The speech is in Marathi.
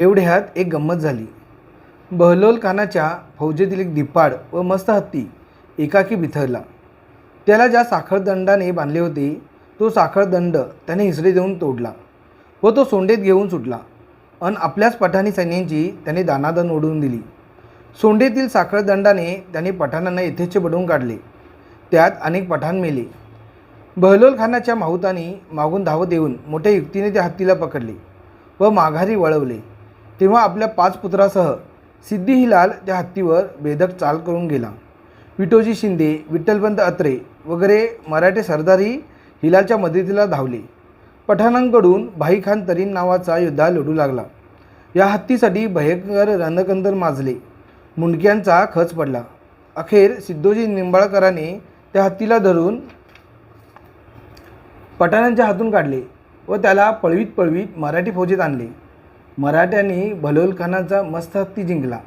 एवढ्यात एक गंमत झाली. बहलोल खानाच्या फौजेतील एक दिपाड व मस्त हत्ती एकाकी बिथरला. त्याला ज्या साखळदंडाने बांधले होते तो साखळदंड त्याने हिसडे देऊन तोडला व तो सोंडेत घेऊन सुटला. अन आपल्याच पठाणी सैन्यांची त्याने दानादन ओढवून दिली. सोंडेतील साखळदंडाने त्याने पठाणांना यथेच्छ बडवून काढले. त्यात अनेक पठाण मेले. बहलोल खानाच्या माहुतांनी मागून धावत येऊन मोठ्या युक्तीने त्या हत्तीला पकडले व माघारी वळवले. तेव्हा आपल्या पाच पुत्रासह सिद्धी हिलाल त्या हत्तीवर बेधक चाल करून गेला. विटोजी शिंदे विठ्ठलपंत अत्रे वगैरे मराठे सरदारही हिलालच्या मदतीला धावले. पठाणांकडून भाईखान तरीन नावाचा योद्धा लढू लागला. या हत्तीसाठी भयंकर रणकंदर माजले. मुंडक्यांचा खच पडला. अखेर सिद्धोजी निंबाळकराने त्या हत्तीला धरून पठाणांच्या हातून काढले व त्याला पळवीत पळवीत मराठी फौजेत आणले. मराठ्यांनी बलोलखानाचा मस्त हत्ती जिंकला.